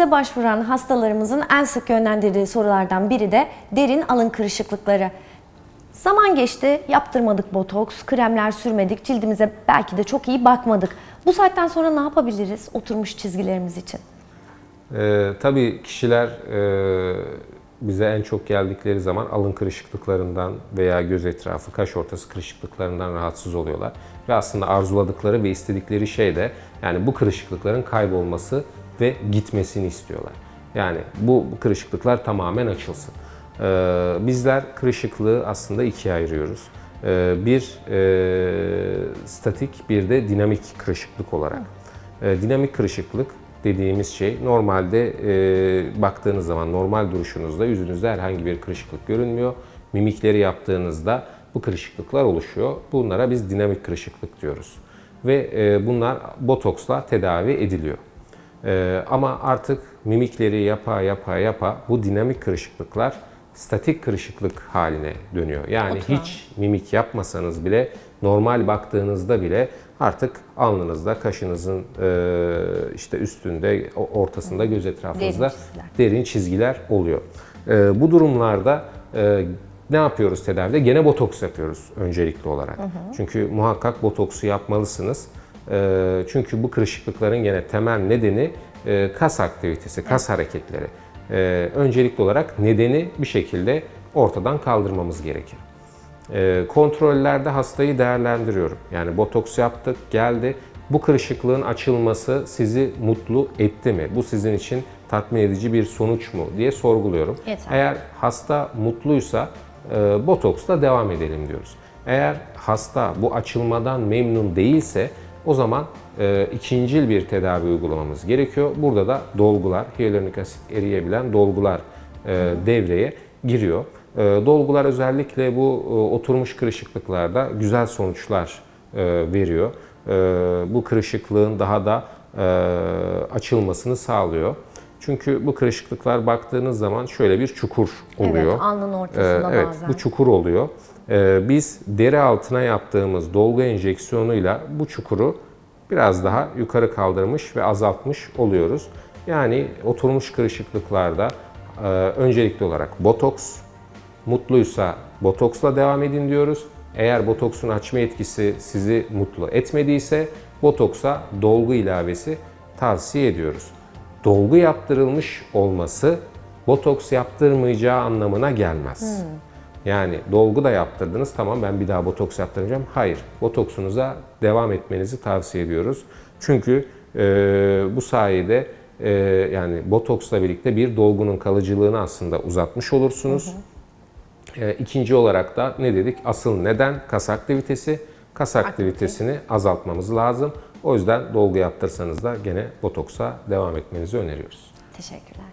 Bize başvuran hastalarımızın en sık yönlendirdiği sorulardan biri de derin alın kırışıklıkları. Zaman geçti, yaptırmadık botoks, kremler sürmedik, cildimize belki de çok iyi bakmadık. Bu saatten sonra ne yapabiliriz oturmuş çizgilerimiz için? Ee, tabii kişiler e, bize en çok geldikleri zaman alın kırışıklıklarından veya göz etrafı, kaş ortası kırışıklıklarından rahatsız oluyorlar. Ve aslında arzuladıkları ve istedikleri şey de yani bu kırışıklıkların kaybolması ve gitmesini istiyorlar. Yani bu, kırışıklıklar tamamen açılsın. Ee, bizler kırışıklığı aslında ikiye ayırıyoruz. Ee, bir e, statik, bir de dinamik kırışıklık olarak. Ee, dinamik kırışıklık dediğimiz şey normalde e, baktığınız zaman normal duruşunuzda yüzünüzde herhangi bir kırışıklık görünmüyor. Mimikleri yaptığınızda bu kırışıklıklar oluşuyor. Bunlara biz dinamik kırışıklık diyoruz. Ve e, bunlar botoksla tedavi ediliyor. E, ama artık mimikleri yapa yapa yapa bu dinamik kırışıklıklar statik kırışıklık haline dönüyor. Yani Oturan. hiç mimik yapmasanız bile normal baktığınızda bile artık alnınızda, kaşınızın e, işte üstünde, ortasında, göz etrafınızda Derin çizgiler. derin çizgiler oluyor. E, bu durumlarda e, ne yapıyoruz tedavide? Gene botoks yapıyoruz öncelikli olarak. Çünkü muhakkak botoksu yapmalısınız. E, çünkü bu kırışıklıkların gene temel nedeni e, kas aktivitesi, kas hareketleri. E, öncelikli olarak nedeni bir şekilde ortadan kaldırmamız gerekir. E, kontrollerde hastayı değerlendiriyorum. Yani botoks yaptık, geldi. Bu kırışıklığın açılması sizi mutlu etti mi? Bu sizin için tatmin edici bir sonuç mu diye sorguluyorum. Yeter. Eğer hasta mutluysa e, botoksla devam edelim diyoruz. Eğer hasta bu açılmadan memnun değilse o zaman e, ikincil bir tedavi uygulamamız gerekiyor. Burada da dolgular, hyaluronik asit eriyebilen dolgular e, devreye giriyor. E, dolgular özellikle bu e, oturmuş kırışıklıklarda güzel sonuçlar e, veriyor. E, bu kırışıklığın daha da e, açılmasını sağlıyor. Çünkü bu kırışıklıklar baktığınız zaman şöyle bir çukur oluyor. Evet, alnın ortasında Ee, evet, bazen. bu çukur oluyor. Ee, biz deri altına yaptığımız dolgu enjeksiyonuyla bu çukuru biraz daha yukarı kaldırmış ve azaltmış oluyoruz. Yani oturmuş kırışıklıklarda e, öncelikli olarak botoks, mutluysa botoksla devam edin diyoruz. Eğer botoksun açma etkisi sizi mutlu etmediyse botoksa dolgu ilavesi tavsiye ediyoruz. Dolgu yaptırılmış olması botoks yaptırmayacağı anlamına gelmez. Yani dolgu da yaptırdınız tamam ben bir daha botoks yaptıracağım. Hayır, botoksunuza devam etmenizi tavsiye ediyoruz. Çünkü e, bu sayede e, yani botoksla birlikte bir dolgunun kalıcılığını aslında uzatmış olursunuz. E, ikinci olarak da ne dedik? Asıl neden kas aktivitesi. Kas aktivitesini azaltmamız lazım. O yüzden dolgu yaptırsanız da gene botoksa devam etmenizi öneriyoruz. Teşekkürler.